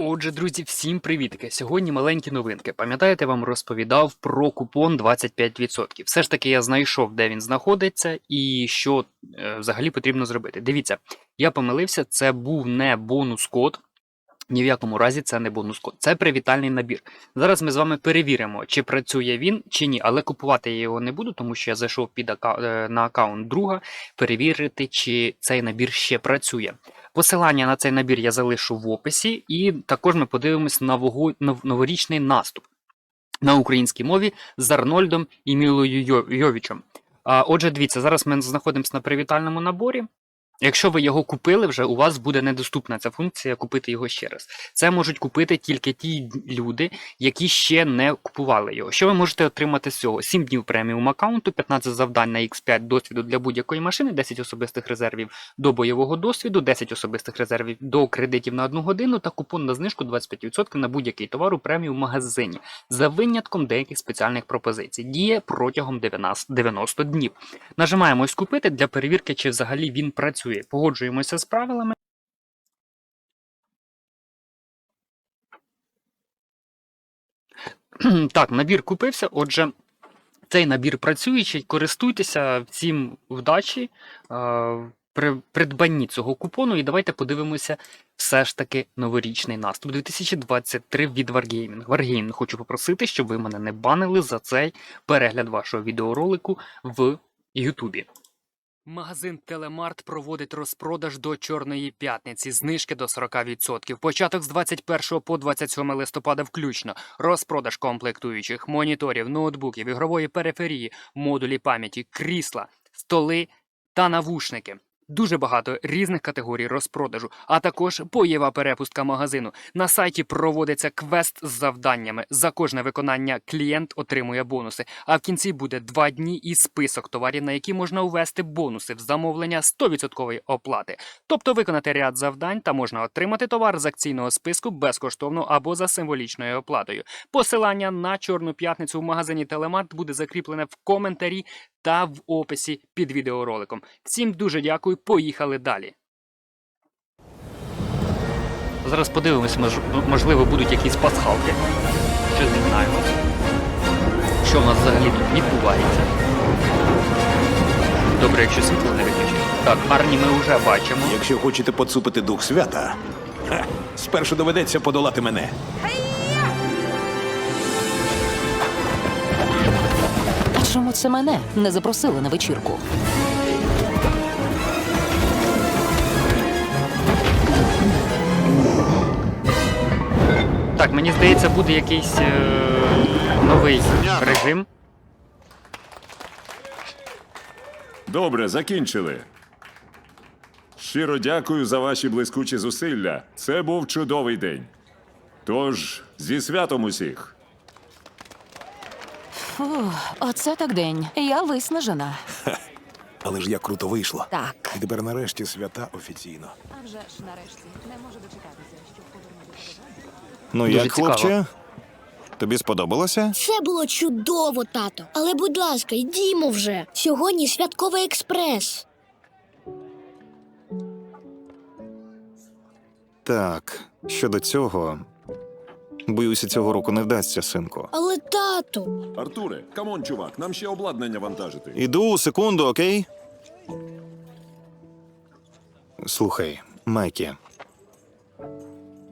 Отже, друзі, всім привітки! Сьогодні маленькі новинки. Пам'ятаєте, вам розповідав про купон 25%. Все ж таки я знайшов, де він знаходиться і що е, взагалі потрібно зробити. Дивіться, я помилився, це був не бонус-код. Ні в якому разі це не бонус-код, це привітальний набір. Зараз ми з вами перевіримо, чи працює він, чи ні, але купувати я його не буду, тому що я зайшов під ака... е, на аккаунт друга перевірити, чи цей набір ще працює. Посилання на цей набір я залишу в описі, і також ми подивимось на вогу, новорічний наступ на українській мові з Арнольдом і Мілою Йовічем. Отже, дивіться, зараз ми знаходимося на привітальному наборі. Якщо ви його купили, вже у вас буде недоступна ця функція купити його ще раз. Це можуть купити тільки ті люди, які ще не купували його. Що ви можете отримати з цього? 7 днів преміум аккаунту, 15 завдань на X5 досвіду для будь-якої машини, 10 особистих резервів до бойового досвіду, 10 особистих резервів до кредитів на 1 годину та купон на знижку 25% на будь-який товар у преміум магазині за винятком деяких спеціальних пропозицій. Діє протягом 90 90 днів. Нажимаємо купити для перевірки, чи взагалі він працює. Погоджуємося з правилами. Так, набір купився. Отже, цей набір працюючий. Користуйтеся всім вдачі при придбанні цього купону. І давайте подивимося все ж таки новорічний наступ 2023 від Wargaming. Wargaming хочу попросити, щоб ви мене не банили за цей перегляд вашого відеоролику в Ютубі. Магазин Телемарт проводить розпродаж до Чорної п'ятниці, знижки до 40%. Початок з 21 по 27 листопада включно. Розпродаж комплектуючих, моніторів, ноутбуків, ігрової периферії, модулі пам'яті, крісла, столи та навушники. Дуже багато різних категорій розпродажу, а також боєва перепустка магазину. На сайті проводиться квест з завданнями. За кожне виконання клієнт отримує бонуси. А в кінці буде два дні і список товарів, на які можна ввести бонуси в замовлення 100% оплати. Тобто виконати ряд завдань та можна отримати товар з акційного списку безкоштовно або за символічною оплатою. Посилання на Чорну п'ятницю в магазині Телемарт буде закріплене в коментарі та в описі під відеороликом. Всім дуже дякую. Поїхали далі. Зараз подивимось, можливо, будуть якісь пасхалки. Що зізнаємось. Що в нас взагалі тут відбувається? Добре, якщо світло не виключить. Так, Арні ми вже бачимо. Якщо хочете поцупити дух свята, ха, спершу доведеться подолати мене. А чому це мене не запросили на вечірку? Так, мені здається, буде якийсь е- новий режим. Добре, закінчили. Щиро дякую за ваші блискучі зусилля. Це був чудовий день. Тож, зі святом усіх. Фу, оце так день. Я виснажена. Але ж як круто вийшло. Так. І тепер нарешті свята офіційно. А вже ж нарешті не можу дочекатися, щоб повернутися Ну Дуже як, цікаво. хлопче? Тобі сподобалося? Це було чудово, тато. Але, будь ласка, йдімо вже. Сьогодні святковий експрес. Так, щодо цього. Боюся, цього року не вдасться, синку. Але тату, Артуре, камон, чувак, нам ще обладнання вантажити. Іду секунду, окей? Слухай, Майкі.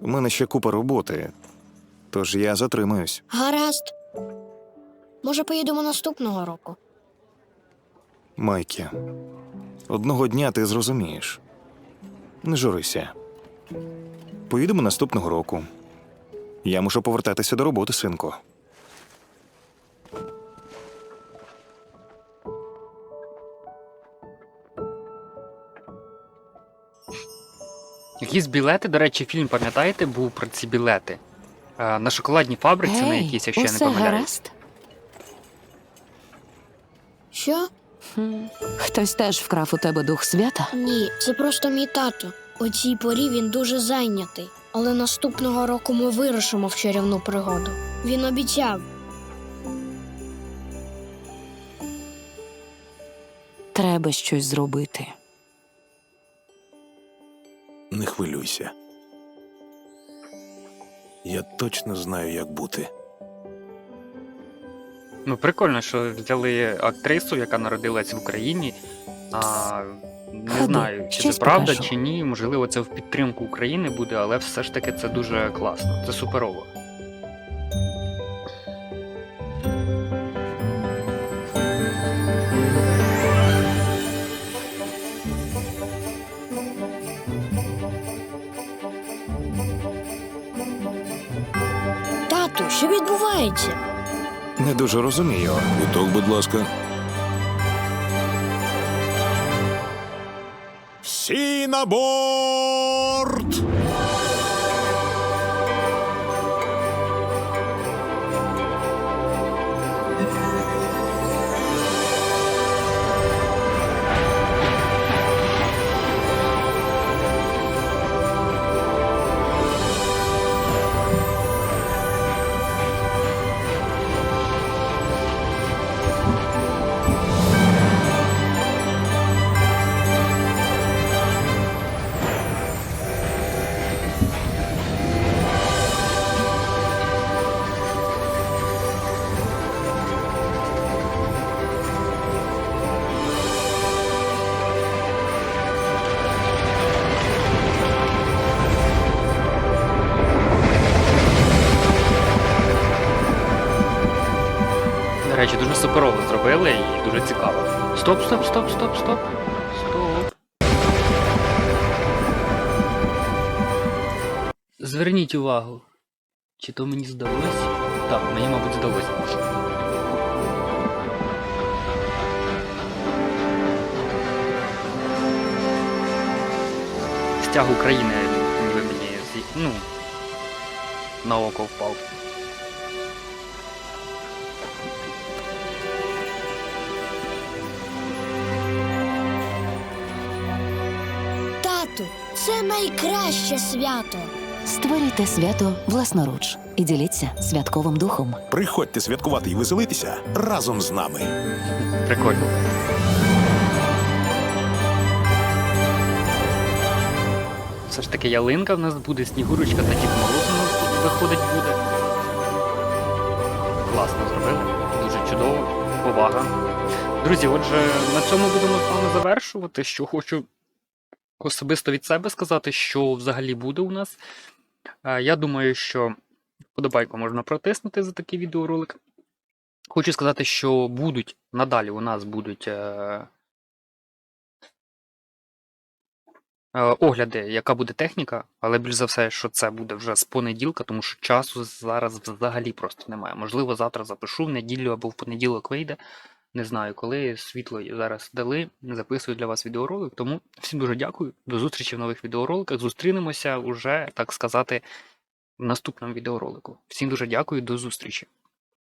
У мене ще купа роботи, тож я затримаюсь. гаразд. Може, поїдемо наступного року. Майкі, одного дня ти зрозумієш. Не журися. Поїдемо наступного року. Я мушу повертатися до роботи, синку. Якісь білети, до речі, фільм, пам'ятаєте, був про ці білети. Е, на шоколадній фабриці на Гей, якійсь, якщо я не усе помиляюсь. гаразд? Що? Хтось теж вкрав у тебе дух свята? Ні, це просто мій тато. У цій порі він дуже зайнятий. Але наступного року ми вирушимо в чарівну пригоду. Він обіцяв. Треба щось зробити. Не хвилюйся. Я точно знаю, як бути. Ну, прикольно, що взяли актрису, яка народилась в Україні. А, не Ходи, знаю, чи щось це правда, покажу. чи ні. Можливо, це в підтримку України буде, але все ж таки це дуже класно. Це суперово. Тату, що відбувається? Не дуже розумію. Віток, будь ласка. На борт! Речі, дуже суперово зробили і дуже цікаво. Стоп, стоп, стоп, стоп, стоп. Стоп. Зверніть увагу. Чи то мені здалось? Так, мені, мабуть, здалось. Стяг України ніби мені ну, на око впав. Це найкраще свято. Створюйте свято власноруч і діліться святковим духом. Приходьте святкувати і веселитися разом з нами. Прикольно. Все ж таки ялинка в нас буде, снігурочка та Дід Мороз у нас тут виходить буде. Класно зробили, дуже чудово, повага. Друзі, отже, на цьому будемо з вами завершувати. Що хочу особисто від себе сказати, що взагалі буде у нас. Я думаю, що вподобайку можна протиснути за такий відеоролик. Хочу сказати, що будуть надалі у нас будуть е, е, огляди, яка буде техніка, але більш за все, що це буде вже з понеділка, тому що часу зараз взагалі просто немає. Можливо, завтра запишу в неділю або в понеділок вийде. Не знаю, коли світло зараз дали, записую для вас відеоролик. Тому всім дуже дякую. До зустрічі в нових відеороликах. Зустрінемося уже, так сказати, в наступному відеоролику. Всім дуже дякую, до зустрічі.